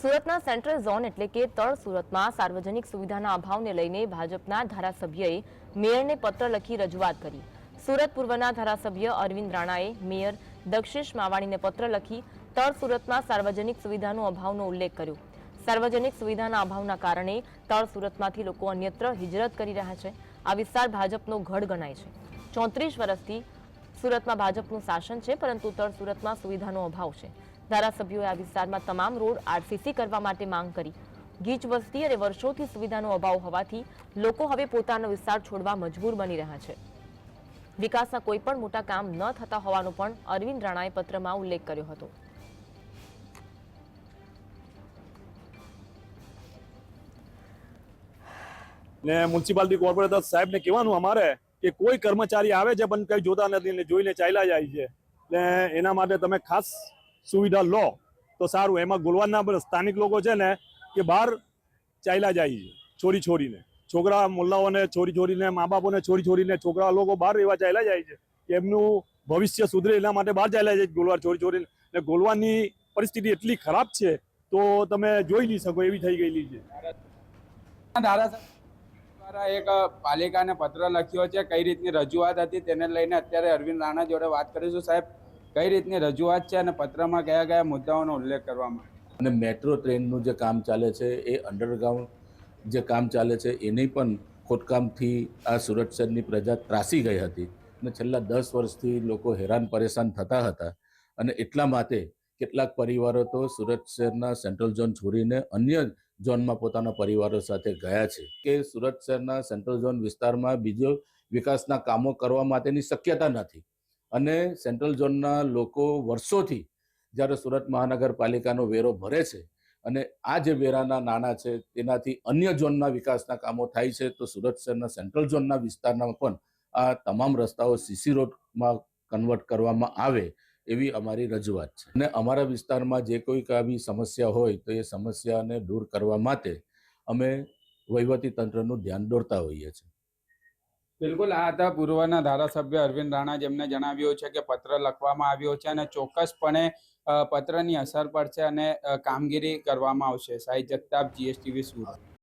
સુરતના central zone એટલે કે તળ સુરતમાં સાર્વજનિક સુવિધાના અભાવને લઈને ભાજપના ધારાસભ્યએ મેયરને પત્ર લખી રજૂઆત કરી. સુરત પૂર્વના ધારાસભ્ય અરવિંદ રાણાએ મેયર દક્ષેશ માવાણીને પત્ર લખી તળ સુરતમાં સાર્વજનિક સુવિધાનો અભાવનો ઉલ્લેખ કર્યો. સાર્વજનિક સુવિધાના અભાવના કારણે તળ સુરતમાંથી લોકો અન્યત્ર હિજરત કરી રહ્યા છે. આ વિસ્તાર ભાજપનો ગઢ ગણાય છે. ચોત્રીસ વર્ષથી સુરતમાં ભાજપનું શાસન છે, પરંતુ તળ સુરતમાં સુવિધાનો અભાવ છે. ધારાસભ્યોએ આ વિસ્તારમાં તમામ રોડ આરસીસી કરવા માટે માંગ કરી. ગીચ વસ્તી અને વર્ષોથી સુવિધાનો અભાવ હોવાથી લોકો હવે પોતાનો વિસ્તાર છોડવા મજબૂર બની રહ્યા છે. વિકાસના કોઈ પણ મોટા કામ ન થતા હોવાનો પણ અરવિંદ રાણાએ પત્રમાં ઉલ્લેખ કર્યો હતો. ને મ્યુનિસિપાલિટી કોર્પોરેટર સાહેબને કહેવાનું અમારે કે કોઈ કર્મચારી આવે છે પણ કઈ જોતા નથી ને જોઈને ચાલ્યા જાય છે. એટલે એના માટે તમે ખાસ સુવિધા લો, તો સારું. એમાં ગોલવાના સ્થાનિક લોકો છે ને કે બહાર ચાલ્યા જાય છે, છોરી છોરીને. છોકરા, મોલ્લાઓને છોરી છોરીને મા બાપોને છોરી છોરીને, છોકરા લોકો બહાર રહેવા ચાલ્યા જાય છે. એમનું ભવિષ્ય સુધરે એના માટે બહાર ચાલ્યા જાય છે ગોલવાર છોરી છોરીને. ને ગોલવાની પરિસ્થિતિ એટલી ખરાબ છે, તો તમે જોઈ નહીં શકો એવી થઈ ગયેલી છે. દ્વારા એક પાલિકાને પત્ર લખ્યો છે, કઈ રીતની રજૂઆત હતી તેને લઈને અત્યારે અરવિંદ રાણા જોડે વાત કરીશું. સાહેબ કઈ રીતની રજૂઆત છે અને પત્રમાં કયા કયા મુદ્દાઓનો ઉલ્લેખ કરવામાં? અને મેટ્રો ટ્રેનનું જે કામ ચાલે છે, એ અંડરગ્રાઉન્ડ જે કામ ચાલે છે, એની પણ ખોટકામથી આ સુરત શહેરની પ્રજા ત્રાસી ગઈ હતી. અને છેલ્લા દસ વર્ષથી લોકો હેરાન પરેશાન થતા હતા. અને એટલા માટે કેટલાક પરિવારો તો સુરત શહેરના સેન્ટ્રલ ઝોન છોડીને અન્ય ઝોનમાં પોતાના પરિવારો સાથે ગયા છે. કે સુરત શહેરના સેન્ટ્રલ ઝોન વિસ્તારમાં બીજો વિકાસના કામો કરવા માટેની શક્યતા નથી. અને સેન્ટ્રલ ઝોનના લોકો વર્ષોથી જ્યારે સુરત મહાનગરપાલિકાનો વેરો ભરે છે અને આ જે વેરાના નાણાં છે, તેનાથી અન્ય ઝોનના વિકાસના કામો થાય છે, તો સુરત શહેરના સેન્ટ્રલ ઝોનના વિસ્તારના પણ આ તમામ રસ્તાઓ સીસી રોડમાં કન્વર્ટ કરવામાં આવે એવી અમારી રજૂઆત છે. અને અમારા વિસ્તારમાં જે કોઈક આવી સમસ્યા હોય, તો એ સમસ્યાને દૂર કરવા માટે અમે વહીવટી તંત્રનું ધ્યાન દોરતા હોઈએ છીએ. બિલકુલ, આ હતા પૂર્વના ધારાસભ્ય અરવિંદ રાણા જેમને જણાવ્યું છે કે પત્ર લખવામાં આવ્યો છે અને ચોક્કસપણે પત્રની અસર પડશે અને કામગીરી કરવામાં આવશે. સાઈ જગતાપ, જીએસટીવી સુરત.